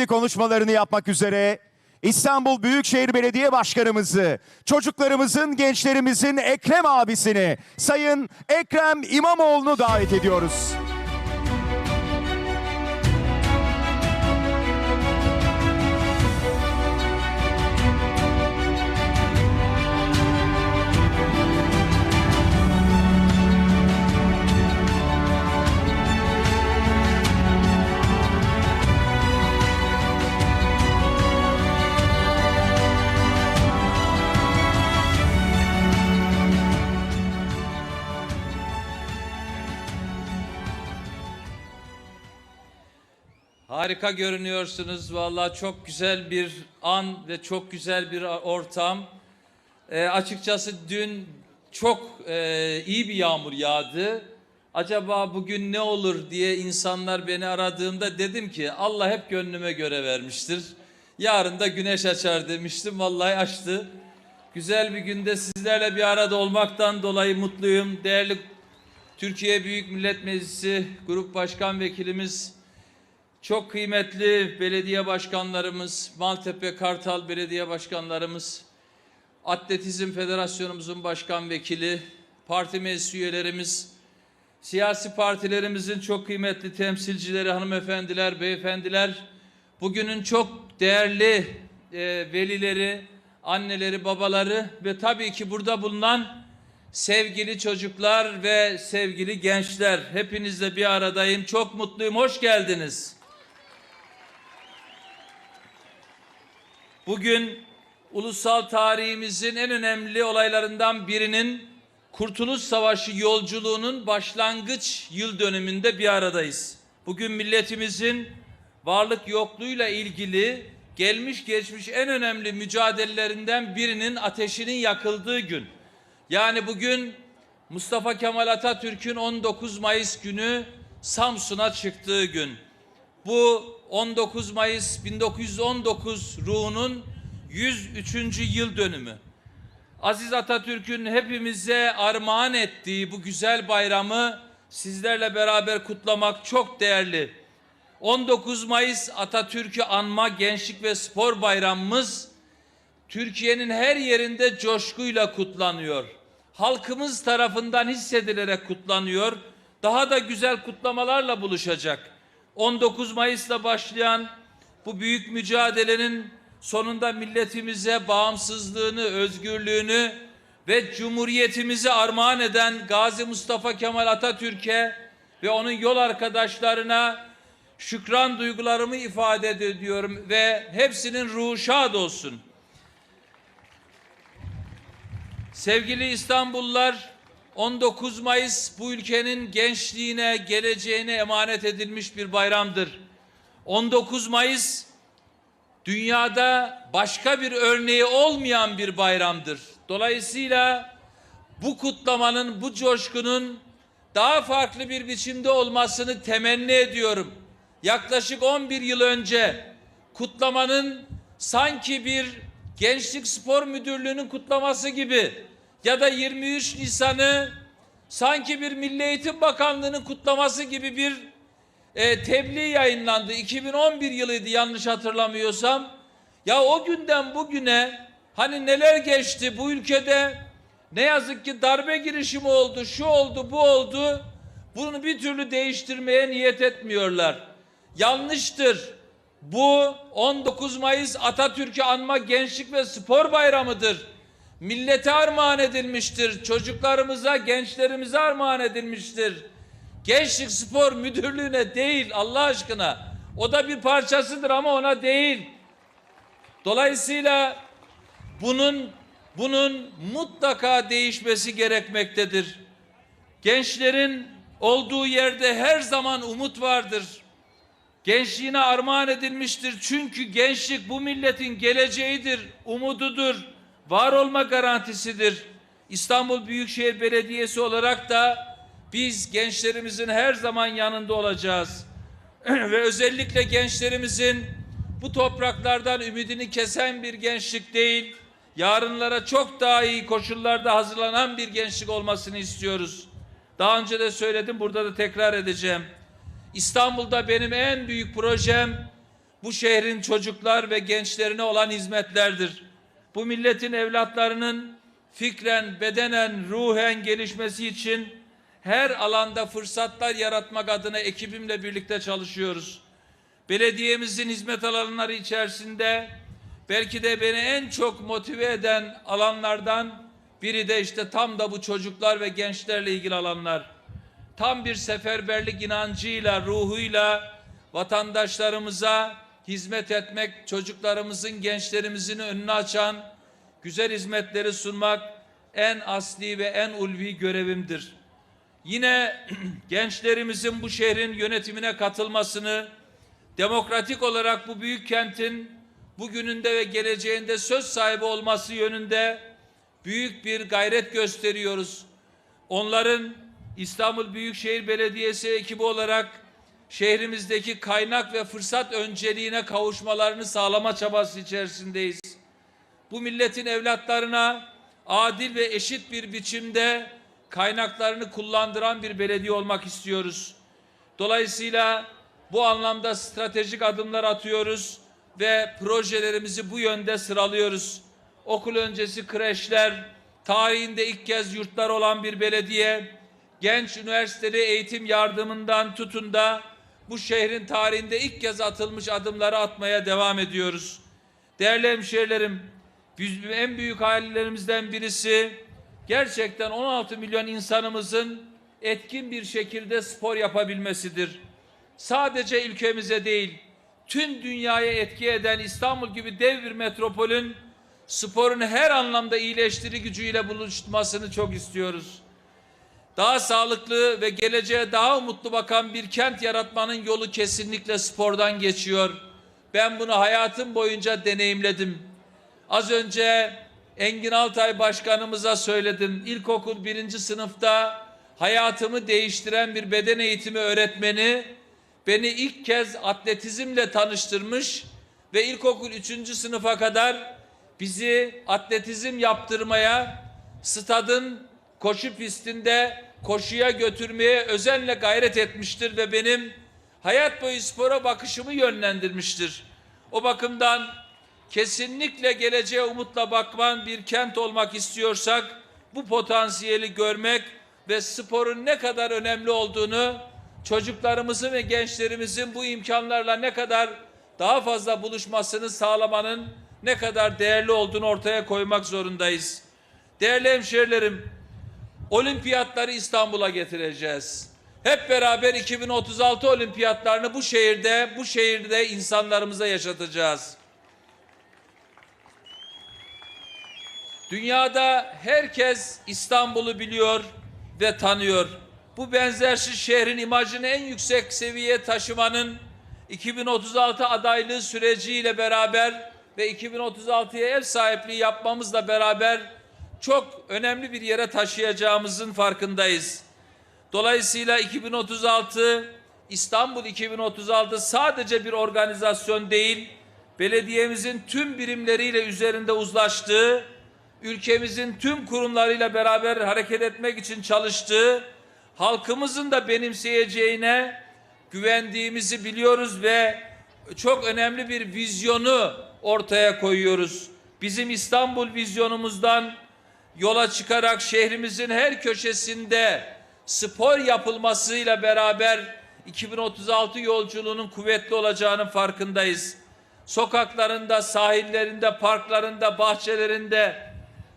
niyetli konuşmalarını yapmak üzere İstanbul Büyükşehir Belediye Başkanımızı, çocuklarımızın, gençlerimizin Ekrem abisini, Sayın Ekrem İmamoğlu'nu davet ediyoruz. Harika görünüyorsunuz. Vallahi çok güzel bir an ve çok güzel bir ortam. Ee, açıkçası dün çok e, iyi bir yağmur yağdı. Acaba bugün ne olur diye insanlar beni aradığımda dedim ki Allah hep gönlüme göre vermiştir. Yarın da güneş açar demiştim. Vallahi açtı. Güzel bir günde sizlerle bir arada olmaktan dolayı mutluyum. Değerli Türkiye Büyük Millet Meclisi Grup Başkan Vekilimiz çok kıymetli belediye başkanlarımız, Maltepe Kartal belediye başkanlarımız, Atletizm Federasyonumuzun başkan vekili, parti meclis üyelerimiz, siyasi partilerimizin çok kıymetli temsilcileri, hanımefendiler, beyefendiler, bugünün çok değerli e, velileri, anneleri, babaları ve tabii ki burada bulunan sevgili çocuklar ve sevgili gençler. Hepinizle bir aradayım. Çok mutluyum. Hoş geldiniz. Bugün ulusal tarihimizin en önemli olaylarından birinin Kurtuluş Savaşı yolculuğunun başlangıç yıl dönümünde bir aradayız. Bugün milletimizin varlık yokluğuyla ilgili gelmiş geçmiş en önemli mücadelelerinden birinin ateşinin yakıldığı gün. Yani bugün Mustafa Kemal Atatürk'ün 19 Mayıs günü Samsun'a çıktığı gün. Bu 19 Mayıs 1919 ruhunun 103. yıl dönümü. Aziz Atatürk'ün hepimize armağan ettiği bu güzel bayramı sizlerle beraber kutlamak çok değerli. 19 Mayıs Atatürk'ü anma gençlik ve spor bayramımız Türkiye'nin her yerinde coşkuyla kutlanıyor. Halkımız tarafından hissedilerek kutlanıyor. Daha da güzel kutlamalarla buluşacak. 19 Mayıs'ta başlayan bu büyük mücadelenin sonunda milletimize bağımsızlığını, özgürlüğünü ve cumhuriyetimizi armağan eden Gazi Mustafa Kemal Atatürk'e ve onun yol arkadaşlarına şükran duygularımı ifade ediyorum ve hepsinin ruhu şad olsun. Sevgili İstanbullular, 19 Mayıs bu ülkenin gençliğine, geleceğine emanet edilmiş bir bayramdır. 19 Mayıs dünyada başka bir örneği olmayan bir bayramdır. Dolayısıyla bu kutlamanın, bu coşkunun daha farklı bir biçimde olmasını temenni ediyorum. Yaklaşık 11 yıl önce kutlamanın sanki bir Gençlik Spor Müdürlüğü'nün kutlaması gibi ya da 23 Nisan'ı sanki bir Milli Eğitim Bakanlığı'nın kutlaması gibi bir e, tebliğ yayınlandı. 2011 yılıydı yanlış hatırlamıyorsam. Ya o günden bugüne hani neler geçti bu ülkede ne yazık ki darbe girişimi oldu, şu oldu, bu oldu. Bunu bir türlü değiştirmeye niyet etmiyorlar. Yanlıştır. Bu 19 Mayıs Atatürk'ü anma gençlik ve spor bayramıdır. Millete armağan edilmiştir. Çocuklarımıza, gençlerimize armağan edilmiştir. Gençlik Spor Müdürlüğü'ne değil Allah aşkına. O da bir parçasıdır ama ona değil. Dolayısıyla bunun bunun mutlaka değişmesi gerekmektedir. Gençlerin olduğu yerde her zaman umut vardır. Gençliğine armağan edilmiştir. Çünkü gençlik bu milletin geleceğidir, umududur, var olma garantisidir. İstanbul Büyükşehir Belediyesi olarak da biz gençlerimizin her zaman yanında olacağız. Ve özellikle gençlerimizin bu topraklardan ümidini kesen bir gençlik değil, yarınlara çok daha iyi koşullarda hazırlanan bir gençlik olmasını istiyoruz. Daha önce de söyledim, burada da tekrar edeceğim. İstanbul'da benim en büyük projem bu şehrin çocuklar ve gençlerine olan hizmetlerdir. Bu milletin evlatlarının fikren, bedenen, ruhen gelişmesi için her alanda fırsatlar yaratmak adına ekibimle birlikte çalışıyoruz. Belediyemizin hizmet alanları içerisinde belki de beni en çok motive eden alanlardan biri de işte tam da bu çocuklar ve gençlerle ilgili alanlar. Tam bir seferberlik inancıyla, ruhuyla vatandaşlarımıza hizmet etmek, çocuklarımızın, gençlerimizin önünü açan güzel hizmetleri sunmak en asli ve en ulvi görevimdir. Yine gençlerimizin bu şehrin yönetimine katılmasını, demokratik olarak bu büyük kentin bugününde ve geleceğinde söz sahibi olması yönünde büyük bir gayret gösteriyoruz. Onların İstanbul Büyükşehir Belediyesi ekibi olarak şehrimizdeki kaynak ve fırsat önceliğine kavuşmalarını sağlama çabası içerisindeyiz. Bu milletin evlatlarına adil ve eşit bir biçimde kaynaklarını kullandıran bir belediye olmak istiyoruz. Dolayısıyla bu anlamda stratejik adımlar atıyoruz ve projelerimizi bu yönde sıralıyoruz. Okul öncesi kreşler, tarihinde ilk kez yurtlar olan bir belediye, genç üniversiteli eğitim yardımından tutun da bu şehrin tarihinde ilk kez atılmış adımları atmaya devam ediyoruz. Değerli hemşehrilerim, en büyük hayallerimizden birisi gerçekten 16 milyon insanımızın etkin bir şekilde spor yapabilmesidir. Sadece ülkemize değil, tüm dünyaya etki eden İstanbul gibi dev bir metropolün sporun her anlamda iyileştiri gücüyle buluşmasını çok istiyoruz. Daha sağlıklı ve geleceğe daha umutlu bakan bir kent yaratmanın yolu kesinlikle spordan geçiyor. Ben bunu hayatım boyunca deneyimledim. Az önce Engin Altay Başkanımıza söyledim. İlkokul birinci sınıfta hayatımı değiştiren bir beden eğitimi öğretmeni beni ilk kez atletizmle tanıştırmış ve ilkokul üçüncü sınıfa kadar bizi atletizm yaptırmaya stadın koşu pistinde koşuya götürmeye özenle gayret etmiştir ve benim hayat boyu spora bakışımı yönlendirmiştir. O bakımdan kesinlikle geleceğe umutla bakman bir kent olmak istiyorsak bu potansiyeli görmek ve sporun ne kadar önemli olduğunu çocuklarımızın ve gençlerimizin bu imkanlarla ne kadar daha fazla buluşmasını sağlamanın ne kadar değerli olduğunu ortaya koymak zorundayız. Değerli hemşehrilerim, olimpiyatları İstanbul'a getireceğiz. Hep beraber 2036 olimpiyatlarını bu şehirde, bu şehirde insanlarımıza yaşatacağız. Dünyada herkes İstanbul'u biliyor ve tanıyor. Bu benzersiz şehrin imajını en yüksek seviyeye taşımanın 2036 adaylığı süreciyle beraber ve 2036'ya ev sahipliği yapmamızla beraber çok önemli bir yere taşıyacağımızın farkındayız. Dolayısıyla 2036 İstanbul 2036 sadece bir organizasyon değil, belediyemizin tüm birimleriyle üzerinde uzlaştığı, ülkemizin tüm kurumlarıyla beraber hareket etmek için çalıştığı, halkımızın da benimseyeceğine güvendiğimizi biliyoruz ve çok önemli bir vizyonu ortaya koyuyoruz. Bizim İstanbul vizyonumuzdan yola çıkarak şehrimizin her köşesinde spor yapılmasıyla beraber 2036 yolculuğunun kuvvetli olacağının farkındayız. Sokaklarında, sahillerinde, parklarında, bahçelerinde,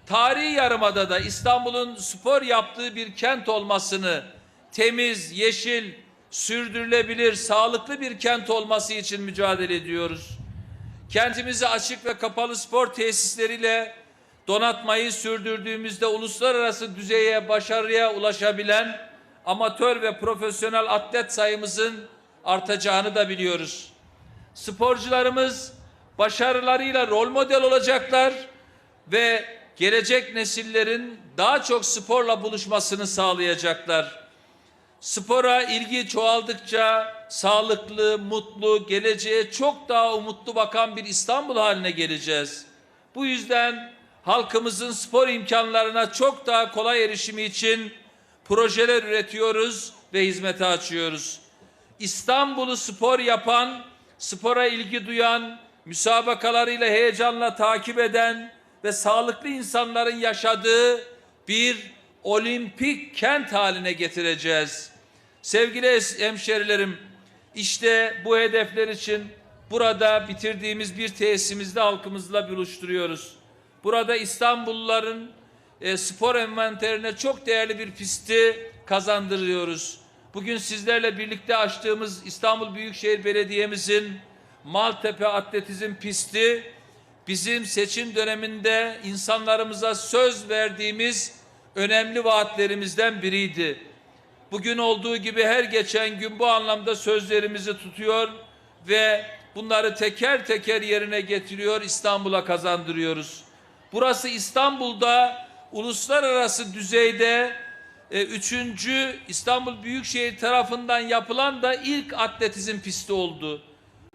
tarihi yarımadada İstanbul'un spor yaptığı bir kent olmasını, temiz, yeşil, sürdürülebilir, sağlıklı bir kent olması için mücadele ediyoruz. Kentimizi açık ve kapalı spor tesisleriyle donatmayı sürdürdüğümüzde uluslararası düzeye, başarıya ulaşabilen amatör ve profesyonel atlet sayımızın artacağını da biliyoruz. Sporcularımız başarılarıyla rol model olacaklar ve gelecek nesillerin daha çok sporla buluşmasını sağlayacaklar. Spora ilgi çoğaldıkça sağlıklı, mutlu, geleceğe çok daha umutlu bakan bir İstanbul haline geleceğiz. Bu yüzden halkımızın spor imkanlarına çok daha kolay erişimi için projeler üretiyoruz ve hizmete açıyoruz. İstanbul'u spor yapan, spora ilgi duyan, müsabakalarıyla heyecanla takip eden ve sağlıklı insanların yaşadığı bir olimpik kent haline getireceğiz. Sevgili hemşerilerim, işte bu hedefler için burada bitirdiğimiz bir tesisimizde halkımızla buluşturuyoruz. Burada İstanbulluların e, spor envanterine çok değerli bir pisti kazandırıyoruz. Bugün sizlerle birlikte açtığımız İstanbul Büyükşehir Belediye'mizin Maltepe Atletizm pisti bizim seçim döneminde insanlarımıza söz verdiğimiz önemli vaatlerimizden biriydi. Bugün olduğu gibi her geçen gün bu anlamda sözlerimizi tutuyor ve bunları teker teker yerine getiriyor, İstanbul'a kazandırıyoruz. Burası İstanbul'da uluslararası düzeyde e, üçüncü İstanbul Büyükşehir tarafından yapılan da ilk atletizm pisti oldu.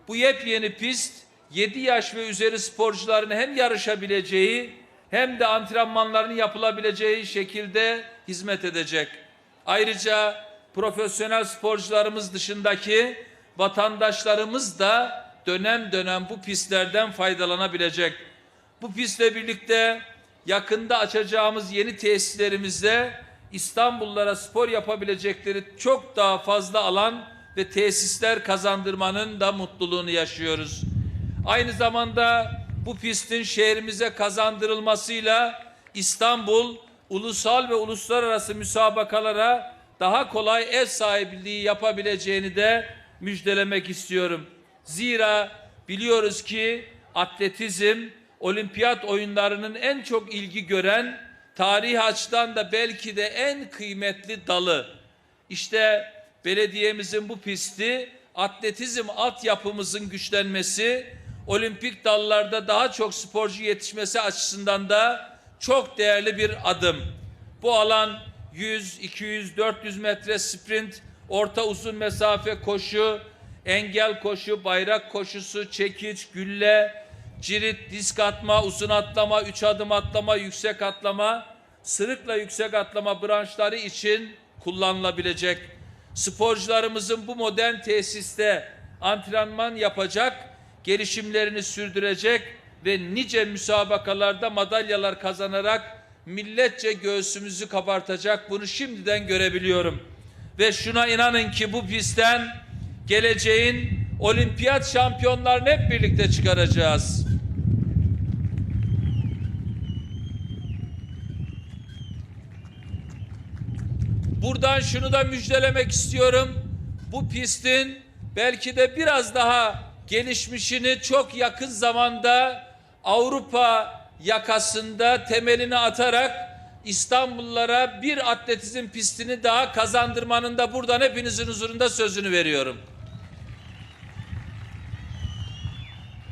Bu yepyeni pist 7 yaş ve üzeri sporcuların hem yarışabileceği hem de antrenmanlarının yapılabileceği şekilde hizmet edecek. Ayrıca profesyonel sporcularımız dışındaki vatandaşlarımız da dönem dönem bu pistlerden faydalanabilecek. Bu pistle birlikte yakında açacağımız yeni tesislerimizde İstanbullulara spor yapabilecekleri çok daha fazla alan ve tesisler kazandırmanın da mutluluğunu yaşıyoruz. Aynı zamanda bu pistin şehrimize kazandırılmasıyla İstanbul ulusal ve uluslararası müsabakalara daha kolay ev sahipliği yapabileceğini de müjdelemek istiyorum. Zira biliyoruz ki atletizm olimpiyat oyunlarının en çok ilgi gören tarih açıdan da belki de en kıymetli dalı. İşte belediyemizin bu pisti atletizm altyapımızın güçlenmesi, olimpik dallarda daha çok sporcu yetişmesi açısından da çok değerli bir adım. Bu alan 100, 200, 400 metre sprint, orta uzun mesafe koşu, engel koşu, bayrak koşusu, çekiç, gülle, cirit, disk atma, uzun atlama, üç adım atlama, yüksek atlama, sırıkla yüksek atlama branşları için kullanılabilecek. Sporcularımızın bu modern tesiste antrenman yapacak, gelişimlerini sürdürecek ve nice müsabakalarda madalyalar kazanarak milletçe göğsümüzü kabartacak bunu şimdiden görebiliyorum. Ve şuna inanın ki bu pistten geleceğin olimpiyat şampiyonlarını hep birlikte çıkaracağız. Buradan şunu da müjdelemek istiyorum. Bu pistin belki de biraz daha gelişmişini çok yakın zamanda Avrupa yakasında temelini atarak İstanbullulara bir atletizm pistini daha kazandırmanın da buradan hepinizin huzurunda sözünü veriyorum.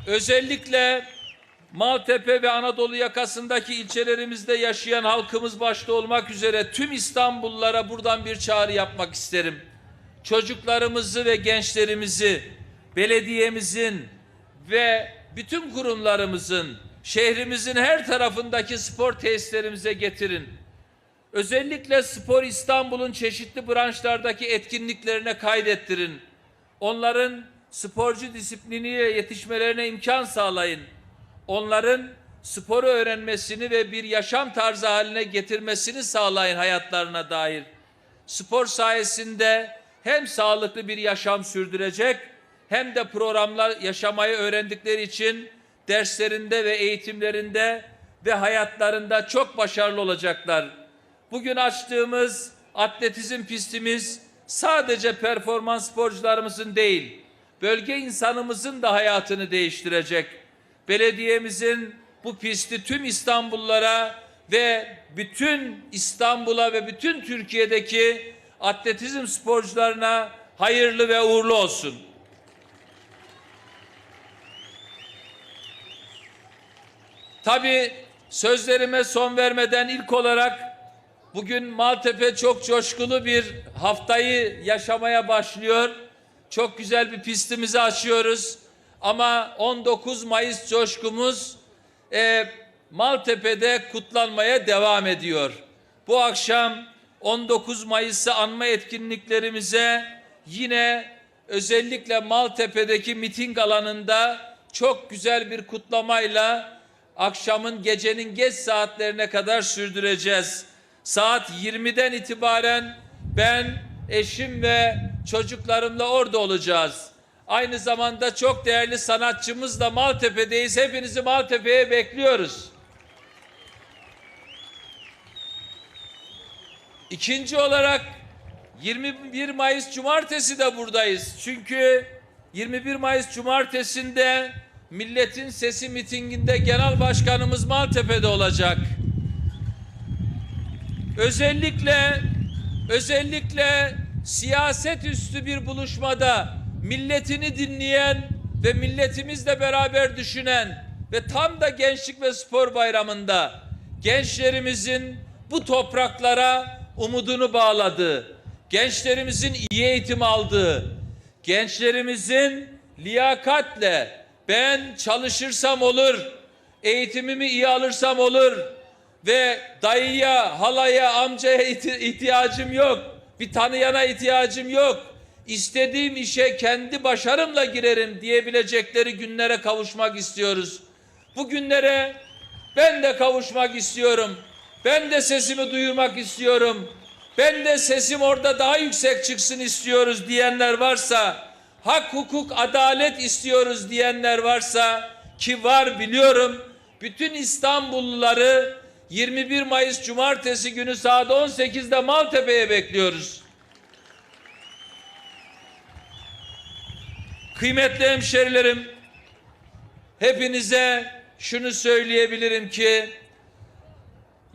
Özellikle Maltepe ve Anadolu yakasındaki ilçelerimizde yaşayan halkımız başta olmak üzere tüm İstanbullulara buradan bir çağrı yapmak isterim. Çocuklarımızı ve gençlerimizi belediyemizin ve bütün kurumlarımızın şehrimizin her tarafındaki spor tesislerimize getirin. Özellikle Spor İstanbul'un çeşitli branşlardaki etkinliklerine kaydettirin. Onların sporcu disipliniyle yetişmelerine imkan sağlayın. Onların sporu öğrenmesini ve bir yaşam tarzı haline getirmesini sağlayın hayatlarına dair. Spor sayesinde hem sağlıklı bir yaşam sürdürecek hem de programlar yaşamayı öğrendikleri için derslerinde ve eğitimlerinde ve hayatlarında çok başarılı olacaklar. Bugün açtığımız atletizm pistimiz sadece performans sporcularımızın değil, bölge insanımızın da hayatını değiştirecek. Belediyemizin bu pisti tüm İstanbullulara ve bütün İstanbul'a ve bütün Türkiye'deki atletizm sporcularına hayırlı ve uğurlu olsun. Tabii sözlerime son vermeden ilk olarak bugün Maltepe çok coşkulu bir haftayı yaşamaya başlıyor. Çok güzel bir pistimizi açıyoruz. Ama 19 Mayıs coşkumuz e, Maltepe'de kutlanmaya devam ediyor. Bu akşam 19 Mayıs'ı anma etkinliklerimize yine özellikle Maltepe'deki miting alanında çok güzel bir kutlamayla akşamın gecenin geç saatlerine kadar sürdüreceğiz. Saat 20'den itibaren ben, eşim ve çocuklarımla orada olacağız. Aynı zamanda çok değerli sanatçımız da Maltepe'deyiz. Hepinizi Maltepe'ye bekliyoruz. İkinci olarak 21 Mayıs Cumartesi de buradayız. Çünkü 21 Mayıs Cumartesi'nde Milletin Sesi mitinginde Genel Başkanımız Maltepe'de olacak. Özellikle özellikle siyaset üstü bir buluşmada milletini dinleyen ve milletimizle beraber düşünen ve tam da Gençlik ve Spor Bayramı'nda gençlerimizin bu topraklara umudunu bağladığı, gençlerimizin iyi eğitim aldığı, gençlerimizin liyakatle ben çalışırsam olur, eğitimimi iyi alırsam olur ve dayıya, halaya, amcaya ihti- ihtiyacım yok. Bir tanıyana ihtiyacım yok. İstediğim işe kendi başarımla girerim diyebilecekleri günlere kavuşmak istiyoruz. Bu günlere ben de kavuşmak istiyorum. Ben de sesimi duyurmak istiyorum. Ben de sesim orada daha yüksek çıksın istiyoruz diyenler varsa, hak, hukuk, adalet istiyoruz diyenler varsa ki var biliyorum. Bütün İstanbulluları 21 Mayıs Cumartesi günü saat 18'de Maltepe'ye bekliyoruz. Kıymetli hemşerilerim, hepinize şunu söyleyebilirim ki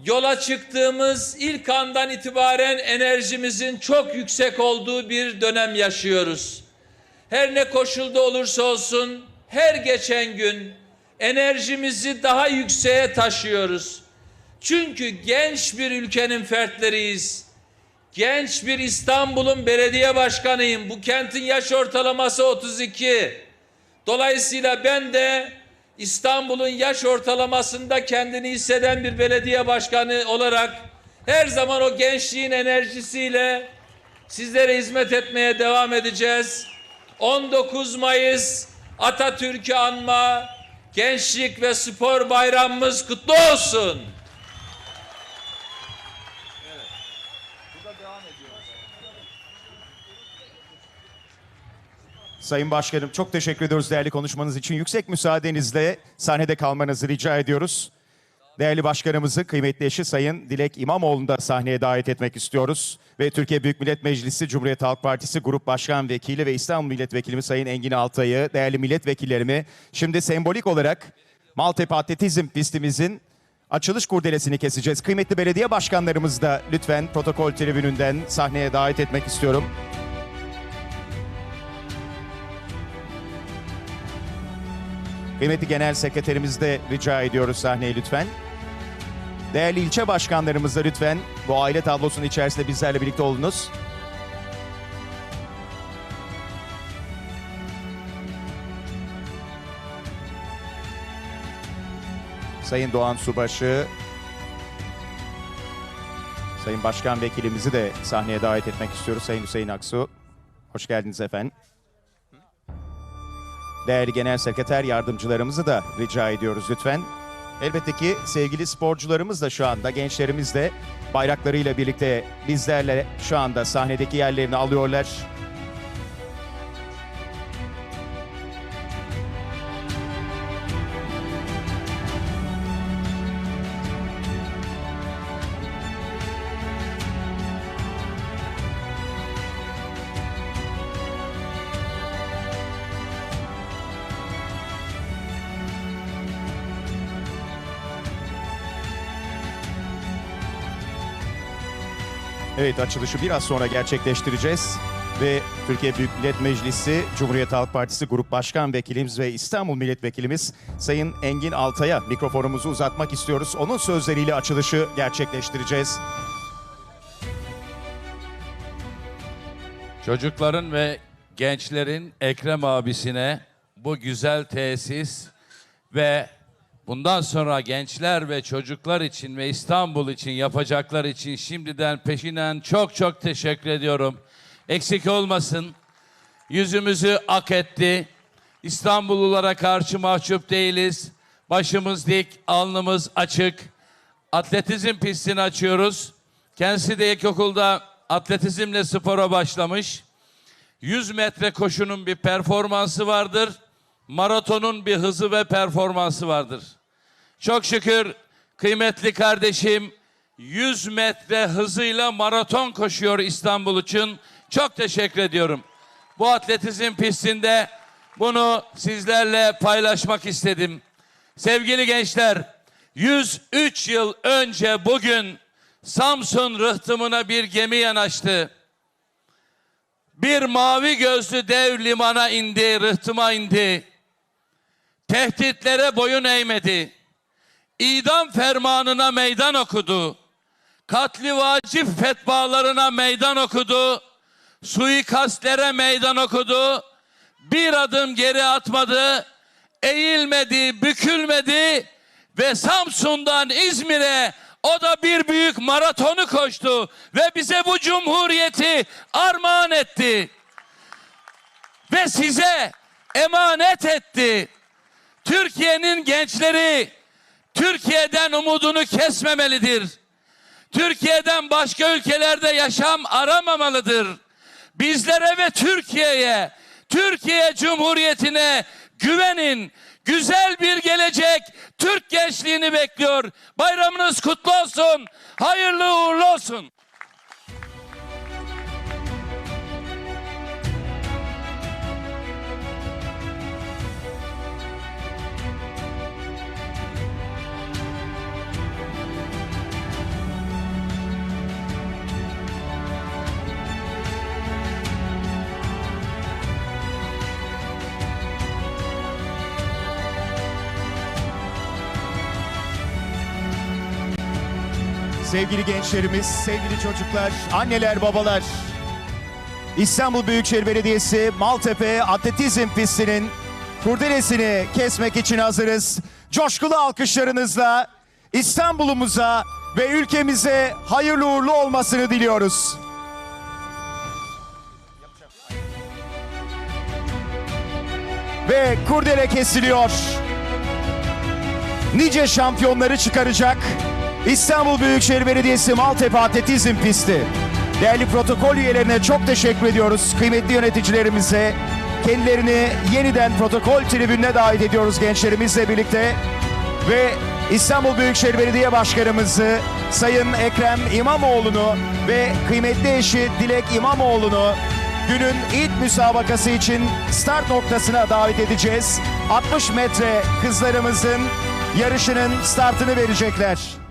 yola çıktığımız ilk andan itibaren enerjimizin çok yüksek olduğu bir dönem yaşıyoruz. Her ne koşulda olursa olsun her geçen gün enerjimizi daha yükseğe taşıyoruz. Çünkü genç bir ülkenin fertleriyiz. Genç bir İstanbul'un belediye başkanıyım. Bu kentin yaş ortalaması 32. Dolayısıyla ben de İstanbul'un yaş ortalamasında kendini hisseden bir belediye başkanı olarak her zaman o gençliğin enerjisiyle sizlere hizmet etmeye devam edeceğiz. 19 Mayıs Atatürk'ü anma Gençlik ve Spor Bayramımız kutlu olsun. Sayın Başkanım çok teşekkür ediyoruz değerli konuşmanız için. Yüksek müsaadenizle sahnede kalmanızı rica ediyoruz. Değerli başkanımızı kıymetli eşi Sayın Dilek İmamoğlu'nu da sahneye davet etmek istiyoruz. Ve Türkiye Büyük Millet Meclisi Cumhuriyet Halk Partisi Grup Başkan Vekili ve İstanbul Milletvekilimiz Sayın Engin Altay'ı, değerli milletvekillerimi şimdi sembolik olarak Maltepe Atletizm pistimizin açılış kurdelesini keseceğiz. Kıymetli belediye başkanlarımızı da lütfen protokol tribününden sahneye davet etmek istiyorum. Kıymetli Genel Sekreterimizi de rica ediyoruz sahneye lütfen. Değerli ilçe başkanlarımız da lütfen bu aile tablosunun içerisinde bizlerle birlikte olunuz. Sayın Doğan Subaşı, Sayın Başkan Vekilimizi de sahneye davet etmek istiyoruz. Sayın Hüseyin Aksu, hoş geldiniz efendim. Değerli Genel Sekreter yardımcılarımızı da rica ediyoruz lütfen. Elbette ki sevgili sporcularımız da şu anda gençlerimiz de bayraklarıyla birlikte bizlerle şu anda sahnedeki yerlerini alıyorlar. Evet açılışı biraz sonra gerçekleştireceğiz. Ve Türkiye Büyük Millet Meclisi Cumhuriyet Halk Partisi Grup Başkan Vekilimiz ve İstanbul Milletvekilimiz Sayın Engin Altay'a mikrofonumuzu uzatmak istiyoruz. Onun sözleriyle açılışı gerçekleştireceğiz. Çocukların ve gençlerin Ekrem abisine bu güzel tesis ve bundan sonra gençler ve çocuklar için ve İstanbul için yapacaklar için şimdiden peşinen çok çok teşekkür ediyorum. Eksik olmasın. yüzümüzü ak etti. İstanbullulara karşı mahcup değiliz. Başımız dik, alnımız açık. Atletizm pistini açıyoruz. Kendisi de ilkokulda atletizmle spora başlamış. 100 metre koşunun bir performansı vardır. Maratonun bir hızı ve performansı vardır. Çok şükür kıymetli kardeşim 100 metre hızıyla maraton koşuyor İstanbul için. Çok teşekkür ediyorum. Bu atletizm pistinde bunu sizlerle paylaşmak istedim. Sevgili gençler, 103 yıl önce bugün Samsun rıhtımına bir gemi yanaştı. Bir mavi gözlü dev limana indi, rıhtıma indi. Tehditlere boyun eğmedi. İdam fermanına meydan okudu. Katli vacip fetvalarına meydan okudu. Suikastlere meydan okudu. Bir adım geri atmadı. Eğilmedi, bükülmedi ve Samsun'dan İzmir'e o da bir büyük maratonu koştu ve bize bu cumhuriyeti armağan etti. Ve size emanet etti. Türkiye'nin gençleri Türkiye'den umudunu kesmemelidir. Türkiye'den başka ülkelerde yaşam aramamalıdır. Bizlere ve Türkiye'ye, Türkiye Cumhuriyeti'ne güvenin. Güzel bir gelecek Türk gençliğini bekliyor. Bayramınız kutlu olsun. Hayırlı uğurlu olsun. Sevgili gençlerimiz, sevgili çocuklar, anneler, babalar. İstanbul Büyükşehir Belediyesi Maltepe Atletizm Pisti'nin kurdelesini kesmek için hazırız. Coşkulu alkışlarınızla İstanbul'umuza ve ülkemize hayırlı uğurlu olmasını diliyoruz. Ve kurdele kesiliyor. Nice şampiyonları çıkaracak İstanbul Büyükşehir Belediyesi Maltepe Atletizm Pisti. Değerli protokol üyelerine çok teşekkür ediyoruz. Kıymetli yöneticilerimize kendilerini yeniden protokol tribününe davet ediyoruz gençlerimizle birlikte. Ve İstanbul Büyükşehir Belediye Başkanımızı Sayın Ekrem İmamoğlu'nu ve kıymetli eşi Dilek İmamoğlu'nu günün ilk müsabakası için start noktasına davet edeceğiz. 60 metre kızlarımızın yarışının startını verecekler.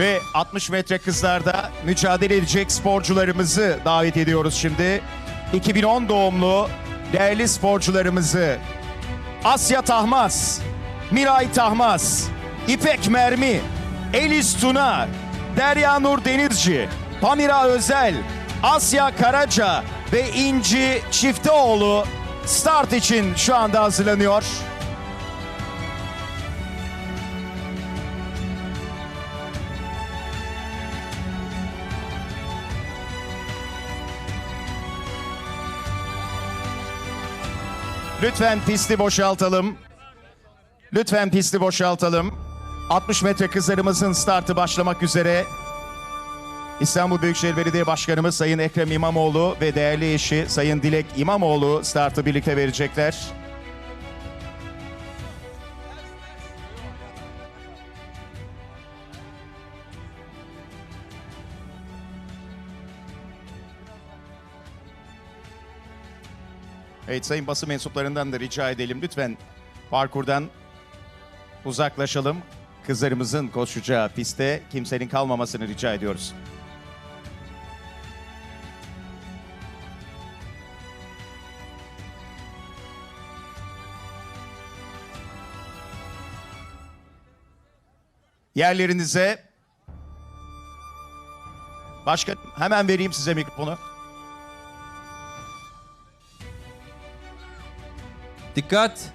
Ve 60 metre kızlarda mücadele edecek sporcularımızı davet ediyoruz şimdi. 2010 doğumlu değerli sporcularımızı Asya Tahmaz, Miray Tahmaz, İpek Mermi, Elis Tuna, Derya Nur Denizci, Pamira Özel, Asya Karaca ve İnci Çifteoğlu start için şu anda hazırlanıyor. Lütfen pisti boşaltalım. Lütfen pisti boşaltalım. 60 metre kızlarımızın startı başlamak üzere. İstanbul Büyükşehir Belediye Başkanımız Sayın Ekrem İmamoğlu ve değerli eşi Sayın Dilek İmamoğlu startı birlikte verecekler. Evet sayın basın mensuplarından da rica edelim lütfen parkurdan uzaklaşalım. Kızlarımızın koşacağı pistte kimsenin kalmamasını rica ediyoruz. Yerlerinize Başka hemen vereyim size mikrofonu. Dikkat!